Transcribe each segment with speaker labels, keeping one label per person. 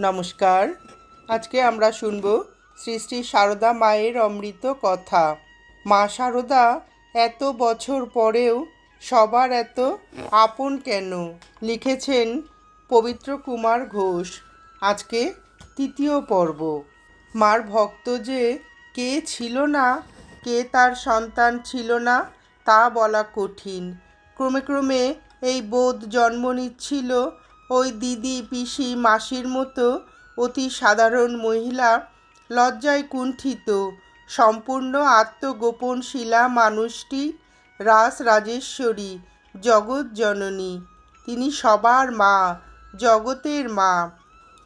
Speaker 1: নমস্কার। আজকে আমরা শুনব শ্রী শ্রী সারদা মায়ের অমৃত কথা। মা সারদা, এত বছর পরেও সবার এত আপন কেন? লিখেছেন পবিত্র কুমার ঘোষ। আজকে তৃতীয় পর্ব। মার ভক্ত যে কে ছিল না, কে তার সন্তান ছিল না, তা বলা কঠিন। ক্রমে ক্রমে এই বোধ জন্ম নিচ্ছিল ওই দিদি, পিসি, মাসির মতো অতি সাধারণ মহিলা লজ্জায় কুণ্ঠিত। সম্পূর্ণ আত্মগোপন শিলা মানুষটি রাস রাজেশ্বরী, জগৎ জননী। তিনি সবার মা, জগতের মা।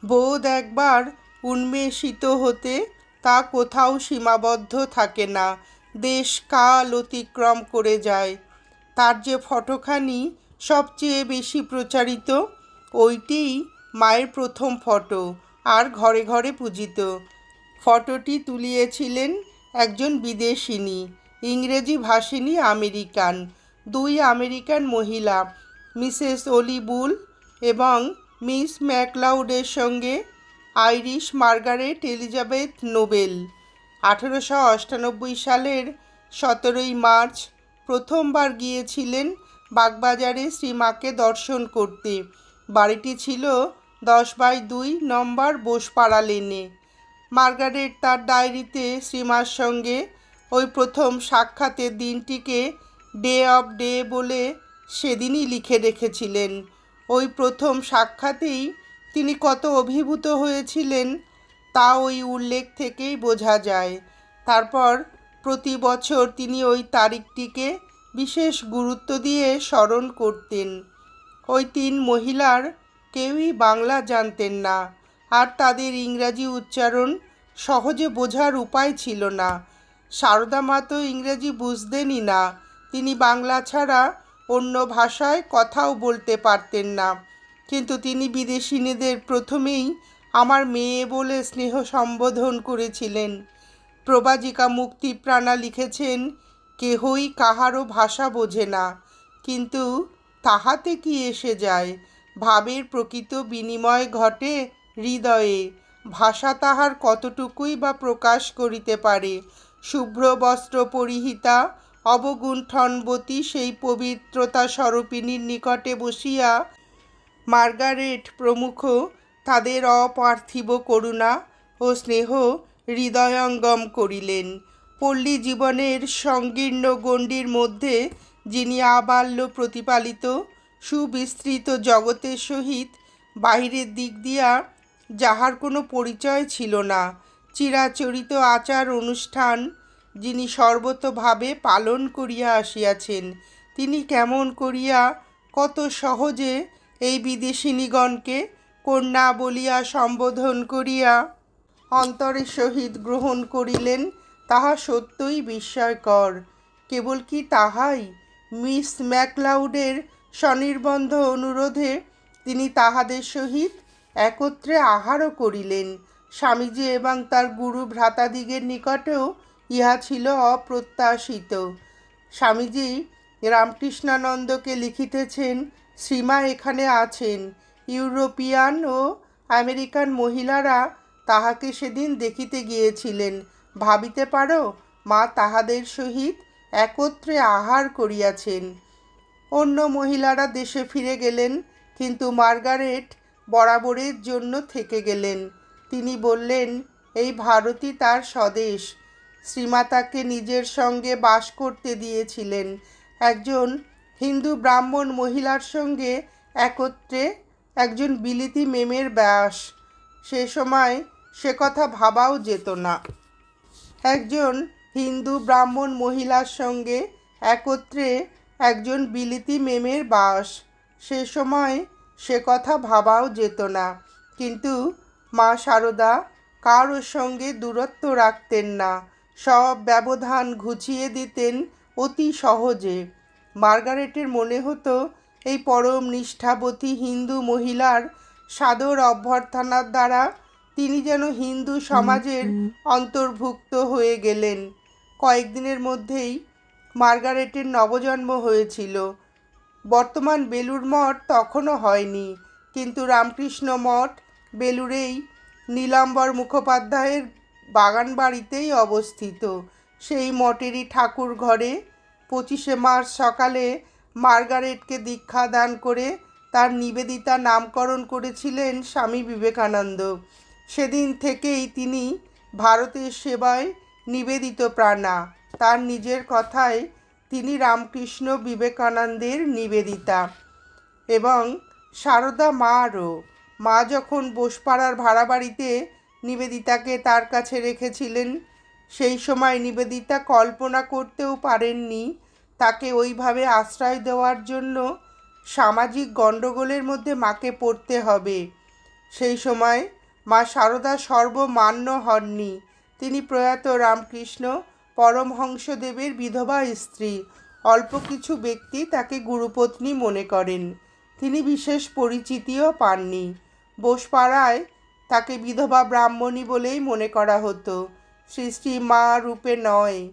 Speaker 1: বোধ একবার উন্মেষিত হতে তা কোথাও সীমাবদ্ধ থাকে না। দেশ কাল অতিক্রম করে যায়। তার যে ফটোখানি সবচেয়ে বেশি প্রচারিত ওইটিই মায়ের প্রথম ফটো আর ঘরে ঘরে পূজিত। ফটোটি তুলিয়েছিলেন একজন বিদেশিনী, ইংরেজি ভাষিনী আমেরিকান, দুই আমেরিকান মহিলা, মিসেস অলিবুল এবং মিস ম্যাকলাউডের সঙ্গে আইরিশ মার্গারেট এলিজাবেথ নোবেল। আঠেরোশো অষ্টানব্বই সালের সতেরোই মার্চ প্রথমবার গিয়েছিলেন বাগবাজারে শ্রীমাকে দর্শন করতে। বাড়িটি ছিল দশ বাই দুই নম্বর বোসপাড়া লেনে। মার্গারেট তার ডায়েরিতে শ্রীমার সঙ্গে ওই প্রথম সাক্ষাতের দিনটিকে ডে অফ ডে বলে সেদিনই লিখে রেখেছিলেন। ওই প্রথম সাক্ষাতেই তিনি কত অভিভূত হয়েছিলেন তা ওই উল্লেখ থেকেই বোঝা যায়। তারপর প্রতি বছর তিনি ওই তারিখটিকে বিশেষ গুরুত্ব দিয়ে স্মরণ করতেন। ওই তিন মহিলার কেউই বাংলা জানতেন না, আর তাদের ইংরাজি উচ্চারণ সহজে বোঝার উপায় ছিল না। সারদা মা তো ইংরেজি বুঝতেনই না, তিনি বাংলা ছাড়া অন্য ভাষায় কথাও বলতে পারতেন না। কিন্তু তিনি বিদেশিনীদের প্রথমেই আমার মেয়ে বলে স্নেহ সম্বোধন করেছিলেন। প্রবাজিকা মুক্তিপ্রাণা লিখেছেন, কেহই কাহারও ভাষা বোঝে না। কিন্তু তাহাতে কি এসে যায়? ভাবের প্রকৃত বিনিময় ঘটে হৃদয়ে। ভাষা তাহার কতটুকুই বা প্রকাশ করিতে পারে? শুভ্র বস্ত্র পরিহিতা, অবগুণ্ঠনবতী সেই পবিত্রতা স্বরূপিনীর নিকটে বসিয়া মার্গারেট প্রমুখ, তাদের অপার্থিব করুণা ও স্নেহ হৃদয়ঙ্গম করিলেন। পল্লী জীবনের সংকীর্ণ গণ্ডির মধ্যে যিনি আবাল্য প্রতিপালিত, সুবিস্তৃত জগতের সহিত বাহিরের দিক দিয়া যাহার কোনো পরিচয় ছিল না, চিরাচরিত আচার অনুষ্ঠান যিনি সর্বতভাবে পালন করিয়া আসিয়াছেন, তিনি কেমন করিয়া কত সহজে এই বিদেশিনীগণকে কন্যা বলিয়া সম্বোধন করিয়া অন্তরের সহিত গ্রহণ করিলেন, তাহা সত্যই বিস্ময়কর। কেবল কি তাহাই মিস ম্যাকলাউডের স্বনির্বন্ধ অনুরোধে তিনি তাহাদের সহিত একত্রে আহারও করিলেন। স্বামীজি এবং তার গুরু ভ্রাতাদিগের নিকটেও ইহা ছিল অপ্রত্যাশিত। স্বামীজি রামকৃষ্ণানন্দকে লিখিতেছেন শ্রীমা এখানে আছেন। ইউরোপিয়ান ও আমেরিকান মহিলারা তাহাকে সেদিন দেখিতে গিয়েছিলেন। ভাবিতে পারো, মা তাহাদের সহিত একত্রে আহার করিয়াছেন। অন্য মহিলারা দেশে ফিরে গেলেন, কিন্তু মার্গারেট বরাবরের জন্য থেকে গেলেন। তিনি বললেন, এই ভারতই তার স্বদেশ। শ্রীমাতাকে নিজের সঙ্গে বাস করতে দিয়েছিলেন। একজন হিন্দু ব্রাহ্মণ মহিলার সঙ্গে একত্রে একজন বিলিতি মেমের ব্যাস। সে সময় সে কথা ভাবাও যেত না। একজন হিন্দু ব্রাহ্মণ মহিলার সঙ্গে একত্রে একজন বিলিতি মেমের বাস। সে সময় সে কথা ভাবাও যেত না। কিন্তু মা সারদা কারোর সঙ্গে দূরত্ব রাখতেন না। সব ব্যবধান ঘুচিয়ে দিতেন অতি সহজে। মার্গারেটের মনে হতো এই পরম নিষ্ঠাবতী হিন্দু মহিলার সাদর অভ্যর্থনার দ্বারা তিনি যেন হিন্দু সমাজের অন্তর্ভুক্ত হয়ে গেলেন। কয়েকদিনের মধ্যেই মার্গারেটের নবজন্ম হয়েছিল। বর্তমান বেলুর মঠ তখনও হয়নি, কিন্তু রামকৃষ্ণ মঠ বেলুড়েই নীলাম্বর মুখোপাধ্যায়ের বাগান বাড়িতেই অবস্থিত। সেই মঠেরই ঠাকুর ঘরে পঁচিশে মার্চ সকালে মার্গারেটকে দীক্ষা দান করে তার নিবেদিতা নামকরণ করেছিলেন স্বামী বিবেকানন্দ। সেদিন থেকেই তিনি ভারতের সেবায় নিবেদিত প্রাণা। তার নিজের কথায় তিনি রামকৃষ্ণ বিবেকানন্দের নিবেদিতা। এবং সারদা মারও। মা যখন বোসপাড়ার ভাড়া বাড়িতে নিবেদিতাকে তার কাছে রেখেছিলেন, সেই সময় নিবেদিতা কল্পনা করতেও পারেননি তাকে ওইভাবে আশ্রয় দেওয়ার জন্য সামাজিক গণ্ডগোলের মধ্যে মাকে পড়তে হবে। সেই সময় মা সারদা সর্বমান্য হননি। তিনি প্রয়াত রামকৃষ্ণ পরমহংসদেবের বিধবা স্ত্রী। অল্প কিছু ব্যক্তি তাকে গুরুপত্নী মনে করেন। তিনি বিশেষ পরিচিতিও পাননি। বোসপাড়ায় তাকে বিধবা ব্রাহ্মণী বলেই মনে করা হতো। সৃষ্টি মা রূপে নয়।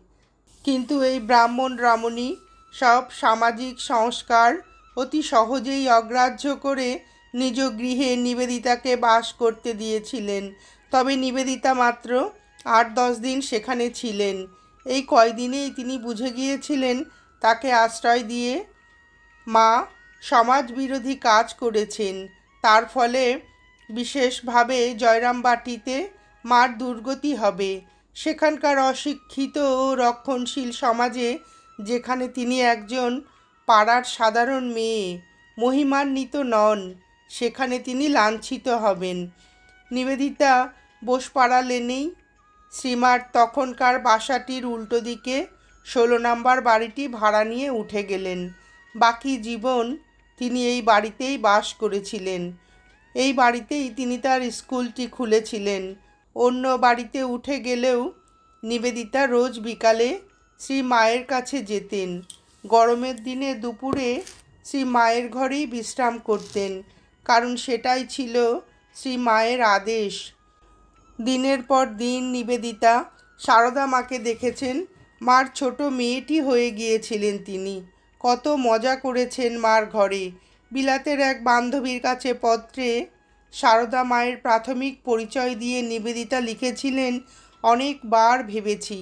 Speaker 1: কিন্তু এই ব্রাহ্মণ রমণী সব সামাজিক সংস্কার অতি সহজেই অগ্রাহ্য করে নিজ গৃহে নিবেদিতাকে বাস করতে দিয়েছিলেন। তবে নিবেদিতা মাত্র আট দশ দিন সেখানে ছিলেন। এই কয়দিনেই তিনি বুঝে গিয়েছিলেন তাকে আশ্রয় দিয়ে মা সমাজ বিরোধী কাজ করেছেন। তার ফলে বিশেষভাবে জয়রামবাটিতে মার দুর্গতি হবে। সেখানকার অশিক্ষিত ও রক্ষণশীল সমাজে যেখানে তিনি একজন পাড়ার সাধারণ মেয়ে, মহিমান্বিত নন, সেখানে তিনি লাঞ্ছিত হবেন। নিবেদিতা বোসপাড়া লেনেই শ্রীমার তখনকার বাসাটির উল্টো দিকে ষোলো নম্বর বাড়িটি ভাড়া নিয়ে উঠে গেলেন। বাকি জীবন তিনি এই বাড়িতেই বাস করেছিলেন। এই বাড়িতেই তিনি তার স্কুলটি খুলেছিলেন। অন্য বাড়িতে উঠে গেলেও নিবেদিতা রোজ বিকালে শ্রী মায়ের কাছে যেতেন। গরমের দিনে দুপুরে শ্রী মায়ের ঘরেই বিশ্রাম করতেন। কারণ সেটাই ছিল শ্রী মায়ের আদেশ। দিনের পর দিন নিবেদিতা সারদা মাকে দেখেছেন। মার ছোট মেয়েটি হয়ে গিয়েছিলেন তিনি। কত মজা করেছেন মার ঘরে। বিলাতের এক বান্ধবীর কাছে পত্রে সারদা মায়ের প্রাথমিক পরিচয় দিয়ে নিবেদিতা লিখেছিলেন, অনেকবার ভেবেছি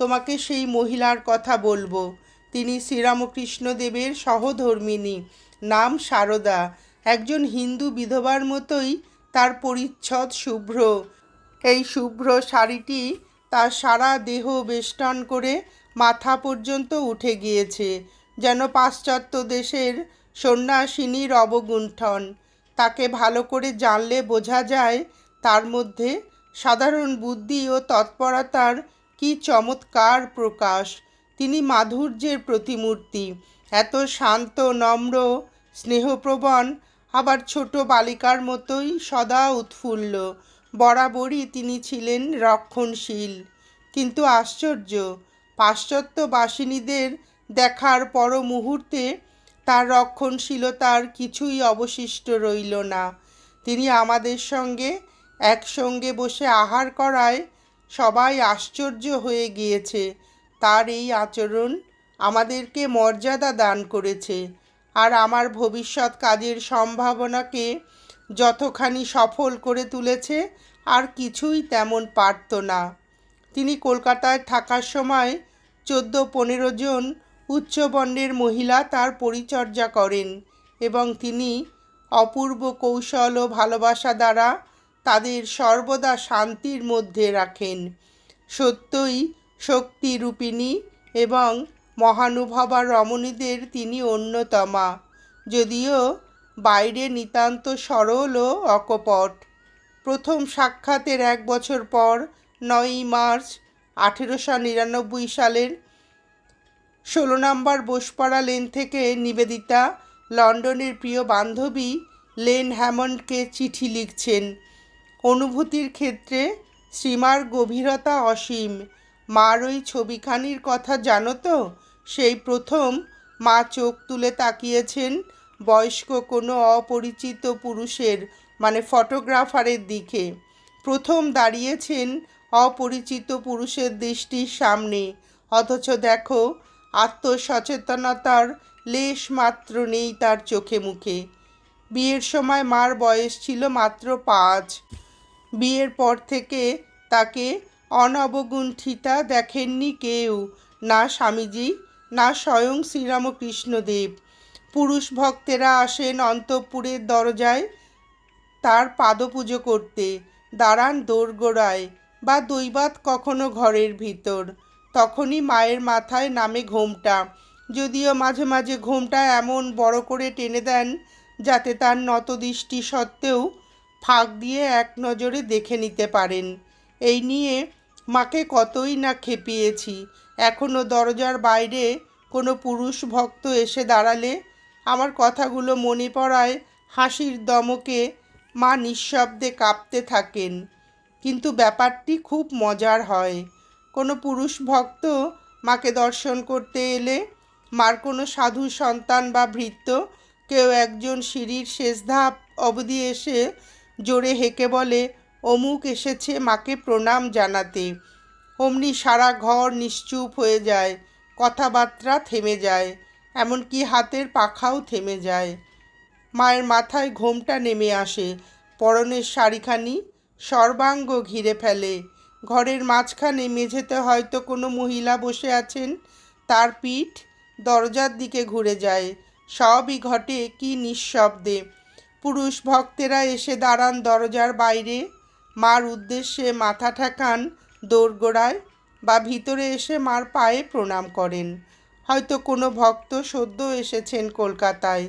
Speaker 1: তোমাকে সেই মহিলার কথা বলব। তিনি শ্রীরামকৃষ্ণদেবের সহধর্মিনী নাম সারদা। একজন হিন্দু বিধবার মতোই তার পরিচ্ছদ শুভ্র। এই শুভ্র শাড়িটি তার সারা দেহ বেষ্টন করে মাথা পর্যন্ত উঠে গিয়েছে, যেন পাশ্চাত্য দেশের সন্ন্যাসিনীর অবগুণ্ঠন। তাকে ভালো করে জানলে বোঝা যায় তার মধ্যে সাধারণ বুদ্ধি ও তৎপরতার কি চমৎকার প্রকাশ। তিনি মাধুর্যের প্রতিমূর্তি। এত শান্ত, নম্র, স্নেহপ্রবণ, আবার ছোট বালিকার মতোই সদা উৎফুল্ল। বরাবরই তিনি ছিলেন রক্ষণশীল। কিন্তু আশ্চর্য পাশ্চাত্য বাসিনীদের দেখার পর মুহূর্তে তার রক্ষণশীলতার কিছুই অবশিষ্ট রইল না। তিনি আমাদের সঙ্গে একসঙ্গে বসে আহার করায় সবাই আশ্চর্য হয়ে গিয়েছে। তার এই আচরণ আমাদেরকে মর্যাদা দান করেছে। আর আমার ভবিষ্যৎ কাজের সম্ভাবনাকে যতখানি সফল করে তুলেছে, আর কিছুই তেমন পারত না। তিনি কলকাতায় থাকার সময় চোদ্দ পনেরো জন উচ্চবর্ণের মহিলা তার পরিচর্যা করেন এবং তিনি অপূর্ব কৌশল ও ভালোবাসা দ্বারা তাদের সর্বদা শান্তির মধ্যে রাখেন। সত্যই শক্তিরূপিণী এবং মহানুভবা রমণীদের তিনি অন্যতমা। যদিও বাইরে নিতান্ত সরল ও অকপট। প্রথম সাক্ষাতের এক বছর পর, নয়ই মার্চ, আঠেরোশো নিরানব্বই সালের ষোলো নম্বর বোসপাড়া লেন থেকে নিবেদিতা, লন্ডনের প্রিয় বান্ধবী লেন হ্যামন্ডকে চিঠি লিখছেন। অনুভূতির ক্ষেত্রে শ্রীমার গভীরতা অসীম। মার ওই ছবিখানির কথা জানো তো? সেই প্রথম মা চোখ তুলে তাকিয়েছেন বয়স্ক কোনো অপরিচিত পুরুষের মানে ফটোগ্রাফারের দিকে। প্রথম দাঁড়িয়েছেন অপরিচিত পুরুষের দৃষ্টির সামনে। অথচ দেখো, আত্মসচেতনতার লেশ মাত্র নেই তার চোখে মুখে। বিয়ের সময় মার বয়স ছিল মাত্র পাঁচ। বিয়ের পর থেকে তাকে অনবগুণ্ঠিতা দেখেননি কেউ, না স্বামীজি, না স্বয়ং শ্রীরামকৃষ্ণদেব। পুরুষ ভক্তেরা আসেন অন্তঃপুরের দরজায়, তার পাদপুজো করতে। দাঁড়ান দোরগোড়ায় বা দৈবাত কখনো ঘরের ভিতর। তখনই মায়ের মাথায় নামে ঘোমটা। যদিও মাঝে মাঝে ঘোমটা এমন বড় করে টেনে দেন যাতে তার নতদৃষ্টি সত্ত্বেও ফাঁক দিয়ে এক নজরে দেখে নিতে পারেন। এই নিয়ে মাকে কতই না খেপিয়েছি। এখনও দরজার বাইরে কোনো পুরুষ ভক্ত এসে দাঁড়ালে আমার কথাগুলো মনে পড়ায় হাসির দমকে মা নিঃশব্দে কাঁপতে থাকেন। কিন্তু ব্যাপারটি খুব মজার হয়। কোনো পুরুষ ভক্ত মাকে দর্শন করতে এলে মার কোনো সাধু সন্তান বা ভৃত্য, কেউ একজন সিঁড়ির শেষ ধাপ অবধি এসে জোরে হেঁকে বলে, অমুক এসেছে মাকে প্রণাম জানাতে। অমনি সারা ঘর নিশ্চুপ হয়ে যায়, কথাবার্তা থেমে যায়। এমনকি হাতের পাখাও থেমে যায়। মায়ের মাথায় ঘোমটা নেমে আসে। পরনের শাড়িখানি সর্বাঙ্গ ঘিরে ফেলে। ঘরের মাঝখানে মেঝেতে হয়তো কোনো মহিলা বসে আছেন। তার পিঠ দরজার দিকে ঘুরে যায়। সবই ঘটে কি নিঃশব্দে। পুরুষ ভক্তেরা এসে দাঁড়ান দরজার বাইরে। মার উদ্দেশ্যে মাথা ঠেকান দোরগোড়ায় বা ভিতরে এসে মার পায়ে প্রণাম করেন। হয়তো কোনো ভক্ত সদ্য এসেছেন কলকাতায়।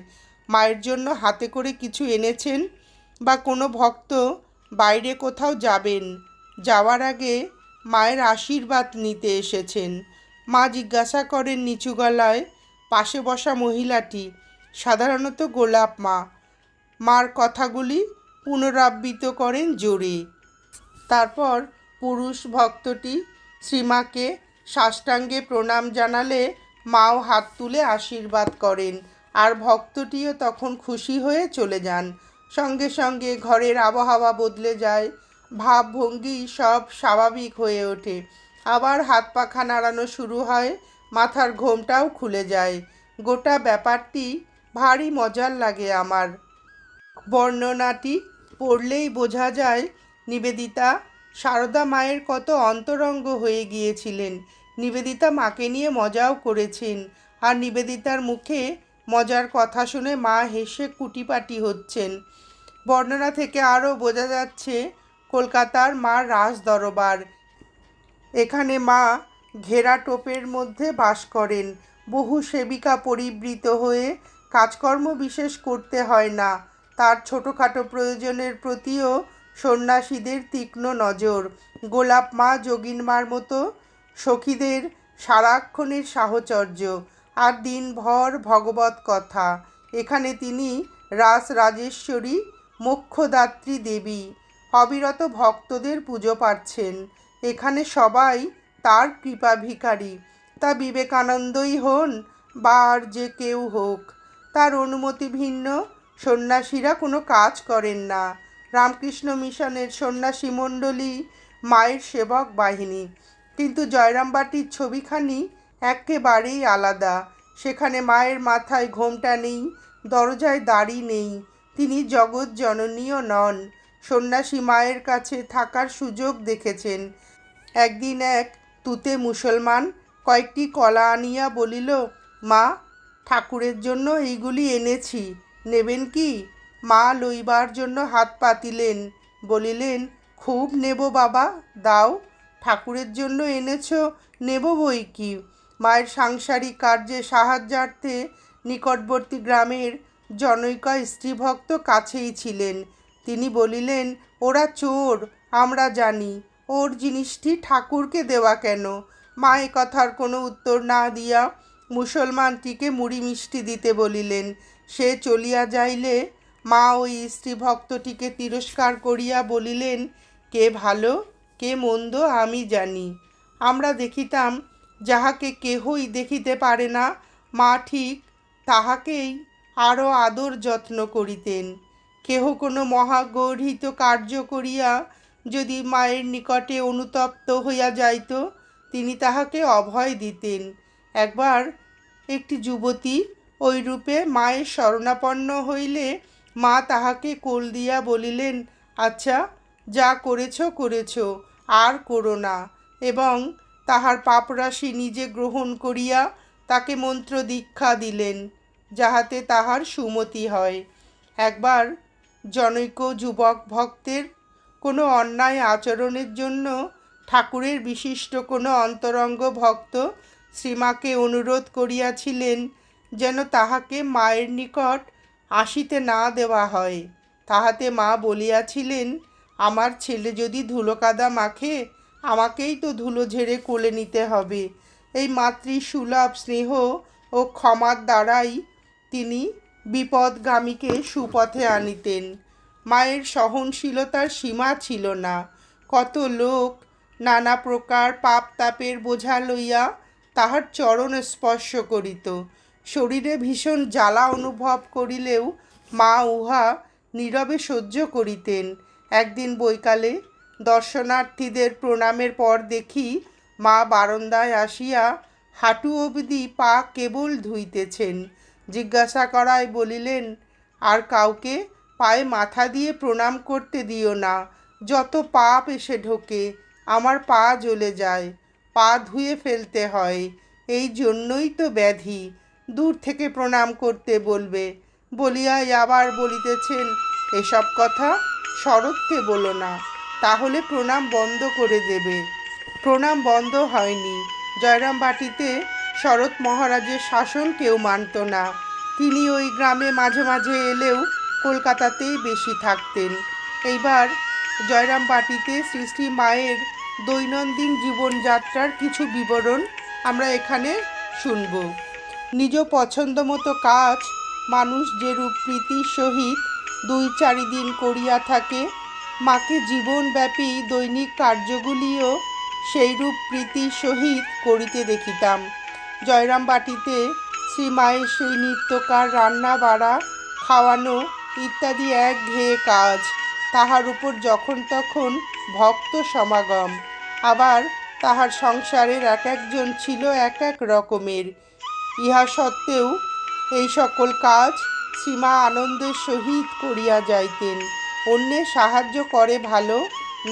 Speaker 1: মায়ের জন্য হাতে করে কিছু এনেছেন বা কোনো ভক্ত বাইরে কোথাও যাবেন। যাওয়ার আগে মায়ের আশীর্বাদ নিতে এসেছেন। মা জিজ্ঞাসা করেন নিচু গলায় পাশে বসা মহিলাটি, সাধারণত গোলাপ মা। মার কথাগুলি পুনরাবৃত্ত করেন জোরে। তারপর পুরুষ ভক্তটি শ্রীমাকে সাষ্টাঙ্গে প্রণাম জানালে মাও হাত তুলে আশীর্বাদ করেন। আর ভক্তটিও তখন খুশি হয়ে চলে যান। সঙ্গে সঙ্গে ঘরের আবহাওয়া বদলে যায়। ভাবভঙ্গি সব স্বাভাবিক হয়ে ওঠে। আবার হাত পাখা নাড়ানো শুরু হয়, মাথার ঘোমটাও খুলে যায়। গোটা ব্যাপারটি ভারী মজার লাগে আমার। বর্ণনাটি পড়লেই বোঝা যায়, নিবেদিতা, সারদা মায়ের কত অন্তরঙ্গ হয়ে গিয়েছিলেন। নিবেদিতা মাকে নিয়ে মজাও করেছেন। আর নিবেদিতার মুখে মজার কথা শুনে মা হেসে কুটিপাটি হচ্ছেন। বর্ণনা থেকে আরও বোঝা যাচ্ছে, কলকাতার মা রাজ দরবার এখানে মা ঘেরা টোপের মধ্যে বাস করেন। বহু সেবিকা পরিবৃত হয়ে কাজকর্ম বিশেষ করতে হয় না। তার ছোটোখাটো প্রয়োজনের প্রতিও সন্ন্যাসীদের তীক্ষ্ণ নজর। গোলাপ মা যোগিন মার মতো সখীদের সারাক্ষণের সাহচর্য আর দিনভর ভগবত কথা। এখানে তিনি রাস রাজেশ্বরী মোক্ষদাত্রী দেবী, অবিরত ভক্তদের পুজো পাচ্ছেন এখানে সবাই তার কৃপা ভিখারি তা বিবেকানন্দই হন বা আর যে কেউ হোক। তার অনুমতি ভিন্ন, সন্ন্যাসীরা কোনো কাজ করেন না। রামকৃষ্ণ মিশনের সন্ন্যাসী মণ্ডলী, মায়ের সেবক বাহিনী। কিন্তু জয়রামবাটির ছবিখানি একেবারেই আলাদা। সেখানে মায়ের মাথায় ঘোমটা নেই, দরজায় দাড়ি নেই, তিনি জগৎ জননীয় নন। সন্ন্যাসী মায়ের কাছে থাকার সুযোগ দেখেছেন। একদিন এক তুতে মুসলমান কয়েকটি কলা আনিয়া বলিল, মা, ঠাকুরের জন্য এইগুলি এনেছি, নেবেন কি? মা লইবার জন্য হাত পাতিলেন। বলিলেন, খুব নেব বাবা, দাও। ঠাকুরের জন্য এনেছ, নেব বই কি? মায়ের সাংসারিক কার্যে সাহায্যার্থে নিকটবর্তী গ্রামের জনৈকা স্ত্রীভক্ত কাছেই ছিলেন। তিনি বলিলেন, ওরা চোর, আমরা জানি। ওর জিনিসটি ঠাকুরকে দেওয়া কেন? মা কথার কোনো উত্তর না দিয়া মুসলমানটিকে মুড়ি মিষ্টি দিতে বলিলেন। সে চলিয়া যাইলে মা ওই স্ত্রী ভক্তটিকে তিরস্কার করিয়া বলিলেন, কে ভালো? কে মন্দ আমি জানি। আমরা দেখিতাম, যাহাকে কেহই দেখিতে পারে না, মা ঠিক তাহাকেই আরও আদর যত্ন করিতেন। কেহ কোনো মহাগর্হিত কার্য করিয়া যদি মায়ের নিকটে অনুতপ্ত হইয়া যাইত, তিনি তাহাকে অভয় দিতেন। একবার একটি যুবতী ওই রূপে মায়ের শরণাপন্ন হইলে মা তাহাকে কোল দিয়া বলিলেন আচ্ছা যা করেছ করেছ। আর করো না। এবং তাহার পাপরাশি নিজে গ্রহণ করিয়া তাকে মন্ত্র দীক্ষা দিলেন, যাহাতে তাহার সুমতি হয়। একবার জনৈক যুবক ভক্তের কোনো অন্যায় আচরণের জন্য ঠাকুরের বিশিষ্ট কোনো অন্তরঙ্গ ভক্ত শ্রীমাকে অনুরোধ করিয়াছিলেন যেন তাহাকে মায়ের নিকট আসিতে না দেওয়া হয়। তাহাতে মা বলিয়াছিলেন আমার ছেলে যদি ধুলো কাদা মাখে, আমাকেই তো ধুলো ঝেড়ে কোলে নিতে হবে। এই মাতৃ সুলভ স্নেহ ও ক্ষমার দ্বারাই তিনি বিপদগামীকে সুপথে আনিতেন। মায়ের সহনশীলতার সীমা ছিল না। কত লোক নানা প্রকার পাপ তাপের বোঝা লইয়া তাহার চরণ স্পর্শ করিত। শরীরে ভীষণ জ্বালা অনুভব করিলেও মা উহা নীরবে সহ্য করিতেন। একদিন বৈকালে দর্শনার্থীদের প্রণামের পর দেখি মা বারান্দায় আসিয়া হাঁটু অবধি পা কেবল ধুইতেছেন। জিজ্ঞাসা করায় বলিলেন, আর কাউকে পায়ে মাথা দিয়ে প্রণাম করতে দিও না। যত পাপ এসে ঢোকে, আমার পা জ্বলে যায়, পা ধুয়ে ফেলতে হয়। এই জন্যই তো ব্যাধি, দূর থেকে প্রণাম করতে বলবে। বলিয়াই আবার বলিতেছেন, এসব কথা শরৎকে বলো না, তাহলে প্রণাম বন্ধ করে দেবে। প্রণাম বন্ধ হয়নি। জয়রাম বাটিতে শরৎ মহারাজের শাসন কেউ মানত না। তিনি ওই গ্রামে মাঝে মাঝে এলেও কলকাতাতেই বেশি থাকতেন। এইবার জয়রাম বাটিতে শ্রী শ্রী মায়ের দৈনন্দিন জীবনযাত্রার কিছু বিবরণ আমরা এখানে শুনব। নিজ পছন্দ মতো কাজ, মানুষ যেরূপ প্রীতির সহিত দুই চারি দিন করিয়া থাকে। মাকে জীবনব্যাপী দৈনিক কার্যগুলিও সেইরূপ প্রীতির সহিত করিতে দেখিতাম। জয়রাম বাটিতে শ্রী মায়ের সেই নিত্যকার রান্না, বাড়া, খাওয়ানো ইত্যাদি এক ঘেয়ে কাজ। তাহার উপর যখন তখন ভক্ত সমাগম। আবার তাহার সংসারের এক একজন ছিল এক এক রকমের। ইহা সত্ত্বেও এই সকল কাজ সীমা আনন্দের সহিত করিয়া যাইতেন। অন্যের সাহায্য করে ভালো,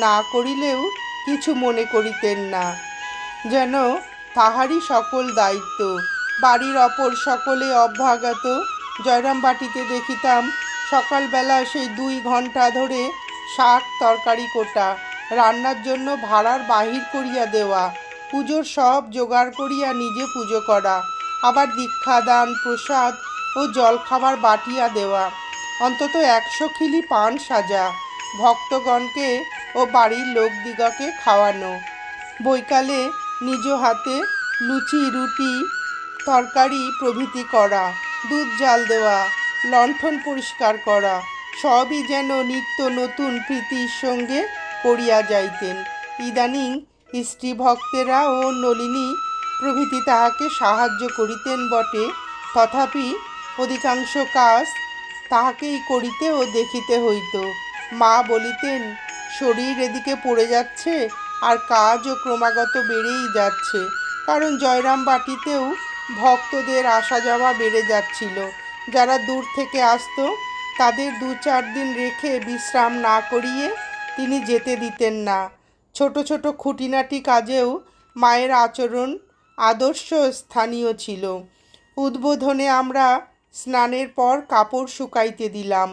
Speaker 1: না করিলেও কিছু মনে করিতেন না। যেন তাহারই সকল দায়িত্ব, বাড়ির অপর সকলে অভ্যাগত জয়রাম বাটিতে দেখিতাম, সকালবেলা সেই দুই ঘণ্টা ধরে শাক তরকারি কোটা, রান্নার জন্য ভাড়ার বাহির করিয়া দেওয়া, পুজোর সব জোগাড় করিয়া নিজে পুজো করা, আবার দীক্ষাদান, প্রসাদ ও জলখাবার বাটিয়া দেওয়া। অন্তত একশো খিলি পান সাজা। ভক্তগণকে ও বাড়ির লোকদিগকে খাওয়ানো। বৈকালে নিজ হাতে লুচি, রুটি, তরকারি প্রভৃতি করা। দুধ জাল দেওয়া, লণ্ঠন পরিষ্কার করা। সবই যেন নিত্য নতুন প্রীতির সঙ্গে করিয়া যাইতেন। ইদানিং স্ত্রী ভক্তেরা ও নলিনী প্রভৃতি তাহাকে সাহায্য করিতেন বটে। তথাপি অধিকাংশ কাজ তাহাকেই করিতে ও দেখিতে হইত। মা বলিতেন, শরীর এদিকে পড়ে যাচ্ছে আর কাজও ক্রমাগত বেড়েই যাচ্ছে। কারণ জয়রাম বাটিতেও ভক্তদের আসা যাওয়া বেড়ে যাচ্ছিল। যারা দূর থেকে আসতো, তাদের দু চার দিন রেখে বিশ্রাম না করিয়ে তিনি যেতে দিতেন না। ছোট ছোট খুঁটিনাটি কাজেও মায়ের আচরণ আদর্শ স্থানীয় ছিল। উদ্বোধনে আমরা স্নানের পর কাপড় শুকাইতে দিলাম।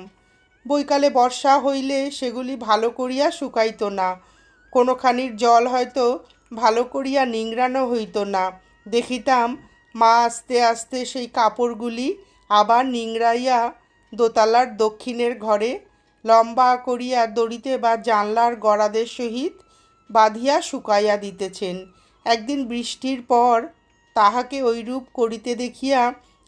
Speaker 1: বৈকালে বর্ষা হইলে সেগুলি ভালো করিয়া শুকাইত না। কোনোখানির জল হয়তো ভালো করিয়া নিংড়ানো হইত না। দেখিতাম মা আস্তে আস্তে সেই কাপড়গুলি আবার নিংড়াইয়া দোতলার দক্ষিণের ঘরে লম্বা করিয়া দড়িতে বা জানলার গড়াদের সহিত বাঁধিয়া শুকাইয়া দিতেছেন। একদিন বৃষ্টির পর তাহাকে ঐরূপ করিতে দেখিয়া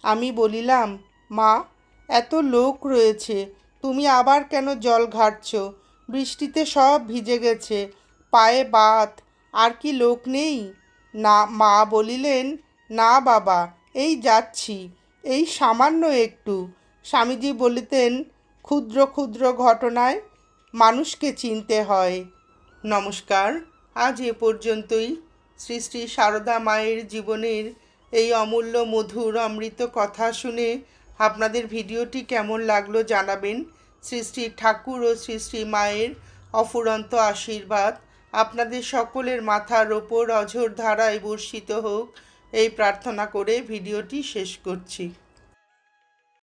Speaker 1: আমি বলিলাম, মা, এত লোক রয়েছে, তুমি আবার কেন জল ঘাটছ? বৃষ্টিতে সব ভিজে গেছে, পায়ে বাত, আর কি লোক নেই? না, মা বলিলেন, না বাবা, এই যাচ্ছি, এই সামান্য একটু। স্বামীজি বলিতেন, ক্ষুদ্র ক্ষুদ্র ঘটনায় মানুষকে চিনতে হয়। নমস্কার, আজ এ পর্যন্তই। শ্রী শ্রী সারদা মায়ের জীবনের এই অমূল্য, মধুর, অমৃত কথা শুনে আপনাদের ভিডিওটি কেমন লাগল জানাবেন। শ্রী শ্রী ঠাকুর ও শ্রী শ্রী মায়ের অফুরন্ত আশীর্বাদ আপনাদের সকলের মাথার ওপর অঝোর ধারায় বর্ষিত হোক। এই প্রার্থনা করে ভিডিওটি শেষ করছি।